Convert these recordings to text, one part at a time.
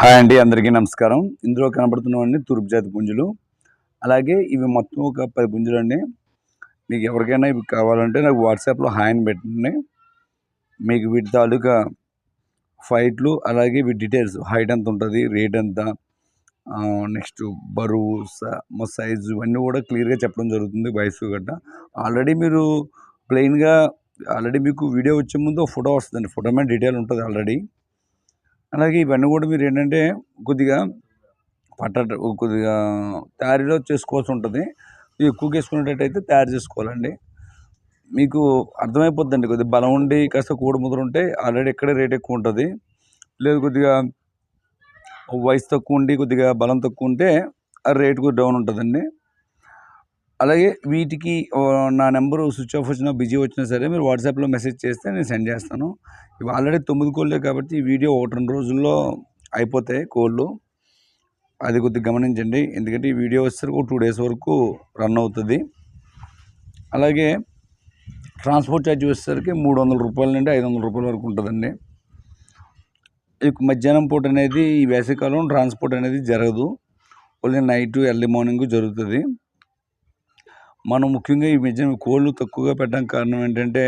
Hi అండి అందరికీ నమస్కారం. ఇందులో కనబడుతున్నవన్నీ తూర్పు జాతి పుంజులు. అలాగే ఇవి మొత్తం ఒక పది పుంజులు అండి. మీకు ఎవరికైనా ఇవి కావాలంటే నాకు వాట్సాప్లో హాయ్ అని పెట్టండి. మీకు వీటి తాలూకా ఫైట్లు అలాగే వీటి డీటెయిల్స్ హైట్ ఎంత ఉంటుంది రేట్ ఎంత నెక్స్ట్ బరువు సైజు ఇవన్నీ కూడా క్లియర్గా చెప్పడం జరుగుతుంది వయసు గట్ట. ఆల్రెడీ మీరు ప్లెయిన్గా ఆల్రెడీ మీకు వీడియో వచ్చే ముందు ఫోటో వస్తుందండి. ఫోటో మీద డీటెయిల్ ఉంటుంది ఆల్రెడీ. అలాగే ఇవన్నీ కూడా మీరు ఏంటంటే కొద్దిగా పట్ట కొద్దిగా తయారీలో చేసుకోవాల్సి ఉంటుంది. ఎక్కువగా వేసుకునేటట్టయితే తయారు చేసుకోవాలండి. మీకు అర్థమైపోద్దండి కొద్దిగా బలం ఉండి కాస్త కూడి ముద్ర ఉంటే ఆల్రెడీ ఇక్కడే రేట్ ఎక్కువ ఉంటుంది. లేదు కొద్దిగా వయసు తక్కువ ఉండి కొద్దిగా బలం తక్కువ ఉంటే ఆ రేట్ కూడా డౌన్ ఉంటుందండి. అలాగే వీటికి నా నెంబరు స్విచ్ ఆఫ్ వచ్చినా బిజీ వచ్చినా సరే మీరు వాట్సాప్లో మెసేజ్ చేస్తే నేను సెండ్ చేస్తాను. ఇవి ఆల్రెడీ తొమ్మిది కోళ్ళే కాబట్టి ఈ వీడియో ఒకటి రెండు రోజుల్లో అయిపోతాయి కోళ్ళు. అది కొద్దిగా గమనించండి. ఎందుకంటే ఈ వీడియో వచ్చేసరికి ఒక టూ డేస్ వరకు రన్ అవుతుంది. అలాగే ట్రాన్స్పోర్ట్ ఛార్జ్ వచ్చేసరికి మూడు వందల రూపాయల నుండి ఐదు వందల రూపాయల వరకు ఉంటుందండి. ఈ మధ్యాహ్నం పూట అనేది ఈ వేసవికాలం ట్రాన్స్పోర్ట్ అనేది జరగదు. ఓన్లీ నైట్ ఎర్లీ మార్నింగ్ జరుగుతుంది. మనం ముఖ్యంగా ఈ మధ్య కోళ్ళు తక్కువగా పెట్టడానికి కారణం ఏంటంటే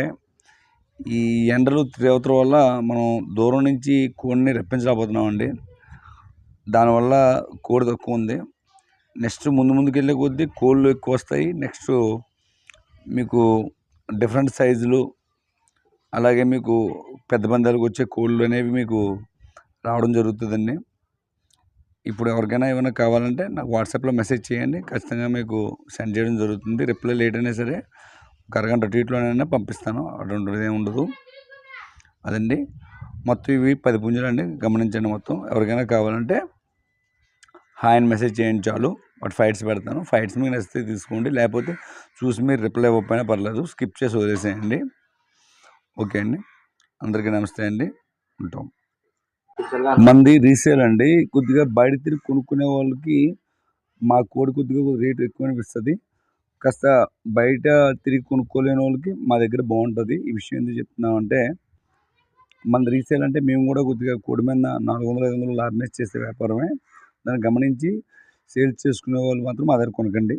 ఈ ఎండలు తీవ్రత వల్ల మనం దూరం నుంచి కోడిని రప్పించలేకపోతున్నామండి. దానివల్ల కోడి తక్కువ ఉంది. నెక్స్ట్ ముందు ముందుకు వెళ్ళే కొద్దీ కోళ్ళు ఎక్కువ వస్తాయి. నెక్స్ట్ మీకు డిఫరెంట్ సైజులు అలాగే మీకు పెద్ద పందాలకు వచ్చే కోళ్ళు అనేవి మీకు రావడం జరుగుతుందండి. ఇప్పుడు ఎవరికైనా ఏమైనా కావాలంటే నాకు వాట్సాప్లో మెసేజ్ చేయండి. ఖచ్చితంగా మీకు సెండ్ చేయడం జరుగుతుంది. రిప్లై లేట్ అయినా సరే ఒక అరగంట ట్వీట్లోనైనా పంపిస్తాను. అటువంటిది ఏమి ఉండదు. అదండి. మొత్తం ఇవి పది పుంజులు అండి గమనించండి మొత్తం. ఎవరికైనా కావాలంటే హాయ్ అని మెసేజ్ చేయండి చాలు. వాటి ఫైట్స్ పెడతాను. ఫైట్స్ మీకు నచ్చితే తీసుకోండి. లేకపోతే చూసి మీరు రిప్లై ఇవ్వకపోయినా పర్లేదు. స్కిప్ చేసి వదిలేసేయండి. ఓకే అండి. అందరికీ నమస్తే అండి. ఉంటాం. మంది రీసేల్ అండి. కొద్దిగా బయట తిరిగి కొనుక్కునే వాళ్ళకి మా కోడి కొద్దిగా రేటు ఎక్కువ అనిపిస్తుంది. కాస్త బయట తిరిగి కొనుక్కోలేని వాళ్ళకి మా దగ్గర బాగుంటుంది. ఈ విషయం ఎందుకు చెప్తున్నామంటే మన రీసేల్ అంటే మేము కూడా కొద్దిగా కోడి మీద నాలుగు వందల ఐదు వందలు లార్నెస్ చేసే వ్యాపారమే. దాన్ని గమనించి సేల్స్ చేసుకునే వాళ్ళు మాత్రం మా దగ్గర కొనకండి.